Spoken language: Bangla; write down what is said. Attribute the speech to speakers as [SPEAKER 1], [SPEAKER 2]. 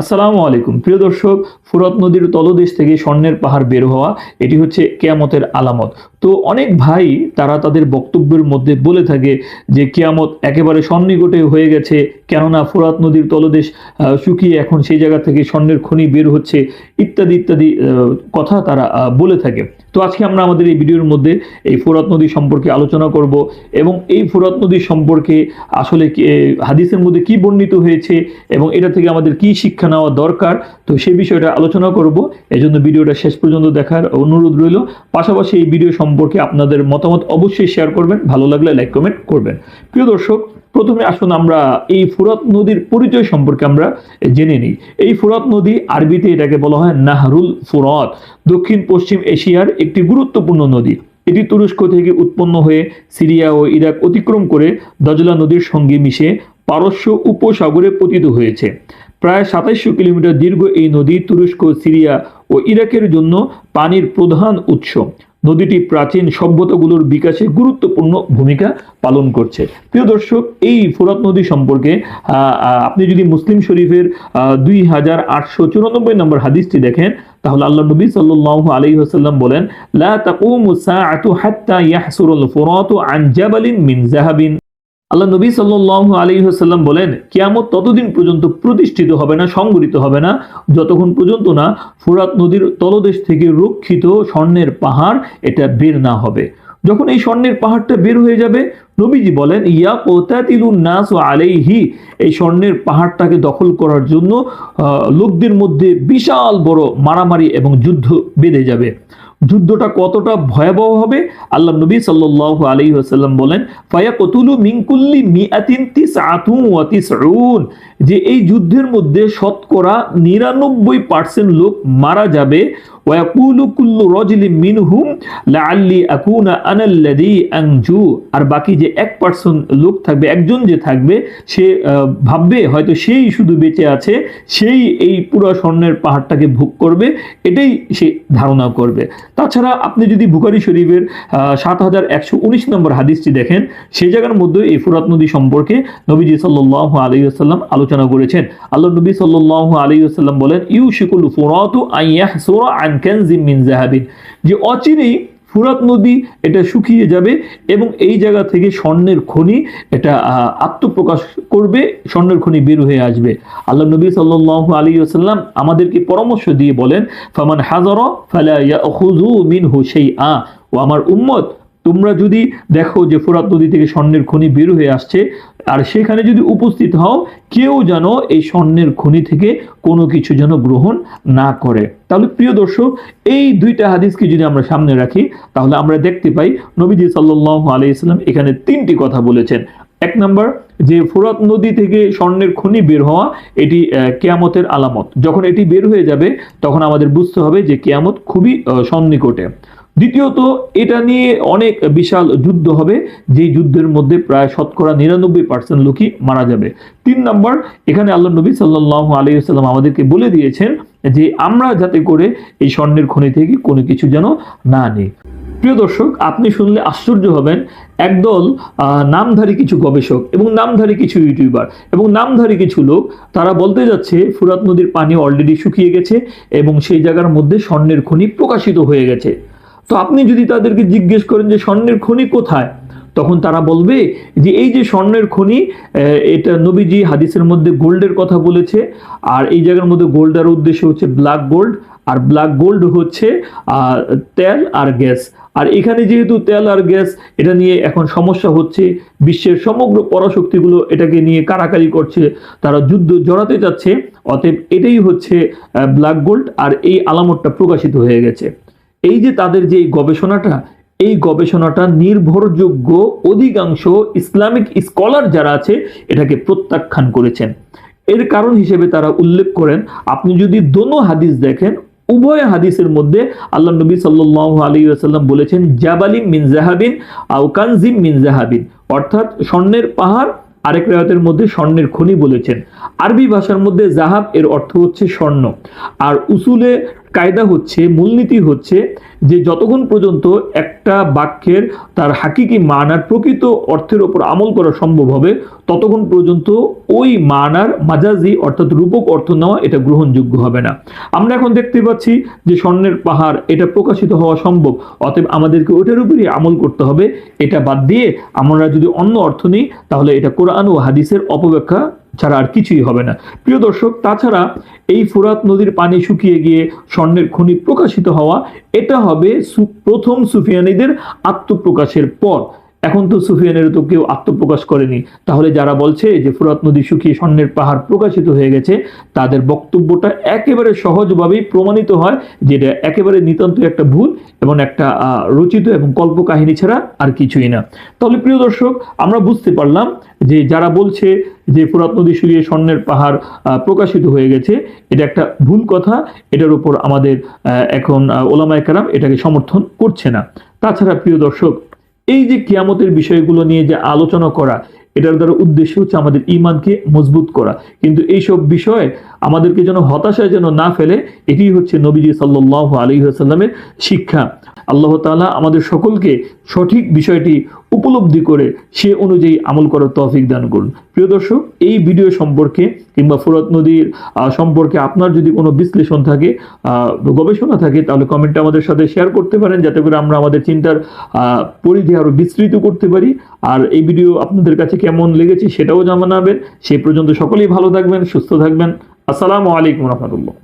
[SPEAKER 1] আসসালামু আলাইকুম। প্রিয় দর্শক, ফুরত নদীর তলদেশ থেকে স্বর্ণের পাহাড় বের হওয়া, এটি হচ্ছে কেয়ামতের আলামত। তো অনেক ভাই, তারা তাদের বক্তব্যের মধ্যে বলে থাকে যে কেয়ামত একেবারে সন্নিকটে হয়ে গেছে, কেননা ফুরাত নদীর তলদেশ শুকিয়ে এখন সেই জায়গা থেকে স্বর্ণের খনি বের হচ্ছে, ইত্যাদি ইত্যাদি কথা তারা বলে থাকে। তো আজকে আমরা আমাদের এই ভিডিওর মধ্যে এই ফুরাত নদী সম্পর্কে আলোচনা করব এবং এই ফুরাত নদী সম্পর্কে আসলে হাদিসের মধ্যে কি বর্ণিত হয়েছে এবং এটা থেকে আমাদের কি শিক্ষা নেওয়া দরকার, তো সেই বিষয়টা আলোচনা করব। এজন্য ভিডিওটা শেষ পর্যন্ত দেখার অনুরোধ রইল। পাশাপাশি এই ভিডিও সম্পর্কে আপনাদের মতামত অবশ্যই শেয়ার করবেন, ভালো লাগলে লাইক, কমেন্ট করবেন। প্রিয় দর্শক, প্রথমে আসুন আমরা এই ফুরাত নদীর পরিচয় সম্পর্কে আমরা জেনে নিই। এই ফুরাত নদী আরবিতে এটাকে বলা হয় নাহরুল ফুরাত। দক্ষিণ পশ্চিম এশিয়ার একটি গুরুত্বপূর্ণ নদী। এটি তুরস্ক থেকে উৎপন্ন হয়ে সিরিয়া ও ইরাক অতিক্রম করে দজলা নদীর সঙ্গে মিশে পারস্য উপসাগরে পতিত হয়েছে। প্রায় সাতাইশশো কিলোমিটার দীর্ঘ এই নদী তুরস্ক, সিরিয়া ও ইরাকের জন্য পানির প্রধান উৎস। নদীটি প্রাচীন সভ্যতাগুলোর বিকাশে গুরুত্বপূর্ণ ভূমিকা পালন করছে। প্রিয় দর্শক, এই ফোরাত নদী সম্পর্কে আপনি যদি মুসলিম শরীফের দুই হাজার আটশো চুরানব্বই নম্বর হাদিসটি দেখেন, তাহলে আল্লাহ নবী সাল্লাল্লাহু আলী আসাল্লাম বলেন, লা তাকুমু হাত্তা ইয়াহসুরুল ফুরাতু মিন যাহাবিন। আল্লাহ নবী সাল্লাল্লাহু আলাইহি ওয়াসাল্লাম বলেন, কিয়ামত ততদিন পর্যন্ত প্রতিষ্ঠিত হবে না সংগঠিত হবে না, যতক্ষণ পর্যন্ত না ফুরাত নদীর তলদেশ থেকে রক্ষিত স্বর্ণের পাহাড় এটা বের না হবে। যখন এই স্বর্ণের পাহাড়টা বের হয়ে যাবে, নবীজি বলেন, ইয়া কোতাতিলুন নাস আলাইহি, এই স্বর্ণের পাহাড়টাকে দখল করার জন্য লোকদের মধ্যে বিশাল বড় মারামারি এবং যুদ্ধ বেঁধে যাবে। যুদ্ধটা কতটা ভয়াবহ হবে? আল্লাহ নবী সাল্লাহ আলাইহি আসাল্লাম বলেন ফায়া কতুলু মিঙ্কুল্লি মিআতিন তিসআতু আতুম ওয়াতিস যে এই যুদ্ধের মধ্যে শতকরা নিরানব্বই পার্সেন্ট লোক মারা যাবে ওয়াকুলু কুল্লু রজলি মিনহুম লাআল্লি আকুনা আনাল্লাযী আনজু আর বাকি যে এক পার্সেন্ট লোক থাকবে, একজন যে থাকবে, সে ভাববে হয়তো সেই শুধু বেঁচে আছে, সেই এই পুরো স্বর্ণের পাহাড়টাকে ভোগ করবে, এটাই সে ধারণা করবে। তাছাড়া আপনি যদি বুখারি শরীফের সাত হাজার একশো উনিশ নম্বর হাদিসটি দেখেন সেই জায়গার মধ্যে এই ফুরাত নদী সম্পর্কে নবীজি সাল্লাহ আলী আসাল্লাম আলোচনা করেছেন। আল্লাহ নবী সাল্লাহ আলী আসাল্লাম বলেন ইউ শিকুল ফুরাতু আইয়াহ সোরা আন মিন জাহাবিন, যে অচিরেই ফুরাত নদী এটা শুকিয়ে যাবে এবং এই জায়গা থেকে স্বর্ণের খনি এটা আত্মপ্রকাশ করবে, স্বর্ণের খনি বের হয়ে আসবে। আল্লাহ নবী সাল্লাহ আলী আসাল্লাম আমাদেরকে পরামর্শ দিয়ে বলেন, ফামান হাজার ফালা হু সেই আহ ও আমার উম্মত তোমরা যদি দেখো যে ফোরাত নদী থেকে স্বর্ণের খনি বের হয়ে আসছে, আর সেখানে যদি উপস্থিত হও, কেউ যেন এই স্বর্ণের খনি থেকে কোনো কিছু যেন গ্রহণ না করে। তাহলে প্রিয় দর্শক, এই দুইটা হাদিসকে যদি আমরা সামনে রাখি, তাহলে আমরা দেখতে পাই নবীজি সাল্লাহ আলাইসাল্লাম এখানে তিনটি কথা বলেছেন। এক নম্বর, যে ফোরাত নদী থেকে স্বর্ণের খনি বের হওয়া, এটি কেয়ামতের আলামত। যখন এটি বের হয়ে যাবে, তখন আমাদের বুঝতে হবে যে কেয়ামত খুবই সন্নিকটে। দ্বিতীয়ত, এটা নিয়ে অনেক বিশাল যুদ্ধ হবে যে যুদ্ধের মধ্যে প্রায় শতকরা নিরানব্বই পার্সেন্ট লোকই মারা যাবে। তিন নম্বর, এখানে আল্লাহ নবী সাল্লাহ আলাইসাল্লাম আমাদেরকে বলে দিয়েছেন যে, আমরা যাতে করে এই স্বর্ণের খনি থেকে কোনো কিছু যেন না নিই। প্রিয় দর্শক, আপনি শুনলে আশ্চর্য হবেন, একদল নামধারী কিছু গবেষক এবং নামধারী কিছু ইউটিউবার এবং নামধারী কিছু লোক, তারা বলতে যাচ্ছে, ফুরাত নদীর পানি অলরেডি শুকিয়ে গেছে এবং সেই জায়গার মধ্যে স্বর্ণের খনি প্রকাশিত হয়ে গেছে। তো আপনি যদি তাদেরকে জিজ্ঞেস করেন যে স্বর্ণের খনি কোথায়, তখন তারা বলবে যে এই যে স্বর্ণের খনি এটা নবীজি হাদিসের মধ্যে গোল্ডের কথা বলেছে, আর এই জায়গার মধ্যে গোল্ডের উদ্দেশ্য হচ্ছে ব্ল্যাক গোল্ড, আর ব্ল্যাক গোল্ড হচ্ছে তেল আর গ্যাস। আর এখানে যেহেতু তেল আর গ্যাস, এটা নিয়ে এখন সমস্যা হচ্ছে, বিশ্বের সমগ্র পরাশক্তিগুলো এটাকে নিয়ে কারাকারি করছে, তারা যুদ্ধ জড়াতে যাচ্ছে, অতএব এটাই হচ্ছে ব্ল্যাক গোল্ড, আর এই আলামতটা প্রকাশিত হয়ে গেছে। এই যে তাদের যে গবেষণাটা, এই গবেষণাটা নির্ভরযোগ্য অধিকাংশ ইসলামিক স্কলার যারা আছে, এটাকে প্রত্যাখ্যান করেছেন। এর কারণ হিসেবে তারা উল্লেখ করেন, আপনি যদি দোনো হাদিস দেখেন, উভয় হাদিসের মধ্যে আল্লাহ নবী সাল্লাহ আলী আসাল্লাম বলেছেন, জাবালিম মিন জাহাবিন আউ কানজিম মিন জাহাবিন। অর্থাৎ স্বর্ণের পাহাড়, আরেক রেওয়াতের মধ্যে স্বর্ণের খনি বলেছেন। আরবি ভাষার মধ্যে জাহাব এর অর্থ হচ্ছে স্বর্ণ। আর উসুলে কায়দা হচ্ছে, মূলনীতি হচ্ছে যে যতক্ষণ পর্যন্ত একটা বাক্যের তার হাকিকি মানার প্রকৃত অর্থের ওপর আমল করা সম্ভব হবে, ততক্ষণ পর্যন্ত ওই মানার মাজাজি অর্থাৎ রূপক অর্থ নেওয়া এটা গ্রহণযোগ্য হবে না। আমরা এখন দেখতে পাচ্ছি যে স্বর্ণের পাহাড় এটা প্রকাশিত হওয়া সম্ভব, অতএব আমাদেরকে ওটার উপরই আমল করতে হবে, এটা বাদ দিয়ে আমরা যদি অন্য অর্থ নিই, তাহলে এটা কোরআন ও হাদিসের অপব্যাখ্যা ছাড়া আর কিছুই হবে না। প্রিয় দর্শক, তাছাড়া এই ফুরাত নদীর পানি শুকিয়ে গিয়ে স্বর্ণের খনি প্রকাশিত হওয়া, এটা হবে প্রথম সুফিয়ানিদের আত্মপ্রকাশের পর। এখন তো সুফিয়ানের তো কেউ আত্মপ্রকাশ করেনি। তাহলে যারা বলছে যে ফুরাত নদী শুকিয়ে স্বর্ণের পাহাড় প্রকাশিত হয়ে গেছে, তাদের বক্তব্যটা একেবারে সহজভাবেই প্রমাণিত হয় যেটা একেবারে নিতান্তই একটা ভুল এবং একটা রচিত এবং কল্পকাহিনী ছাড়া আর কিছুই না। তাহলে প্রিয় দর্শক, আমরা বুঝতে পারলাম যে যারা বলছে যে ফুরাত নদী শুকিয়ে স্বর্ণের পাহাড় প্রকাশিত হয়ে গেছে, এটা একটা ভুল কথা। এটার উপর আমাদের এখন ওলামায়ে কেরাম এটাকে সমর্থন করছে না। তাছাড়া প্রিয় দর্শক এই যে কিয়ামতের বিষয়গুলো নিয়ে যে আলোচনা করা, এটার দ্বারা উদ্দেশ্য হচ্ছে আমাদের ইমানকে মজবুত করা। কিন্তু এইসব বিষয়ে আমাদেরকে যেন হতাশায় যেন না ফেলে এটি হচ্ছে নবীজি সাল্লাহ আলী আসাল্লামের শিক্ষা। আল্লাহ তাআলা আমাদের সকলকে সঠিক বিষয়টি উপলব্ধি করে সে অনুযায়ী আমল করার তৌফিক দান করুন। প্রিয় দর্শক, এই ভিডিও সম্পর্কে কিংবা ফুরাত নদীর সম্পর্কে আপনার যদি কোনো বিশ্লেষণ থাকে গবেষণা থাকে, তাহলে কমেন্টে আমাদের সাথে শেয়ার করতে পারেন, যাতে করে আমরা আমাদের চিন্তার পরিধি আরও বিস্তৃত করতে পারি। আর এই ভিডিও আপনাদের কাছে কেমন লেগেছে সেটাও জানাবেন। সেই পর্যন্ত সকলেই ভালো থাকবেন, সুস্থ থাকবেন। আসসালামু আলাইকুম রহমতুল্লাহ।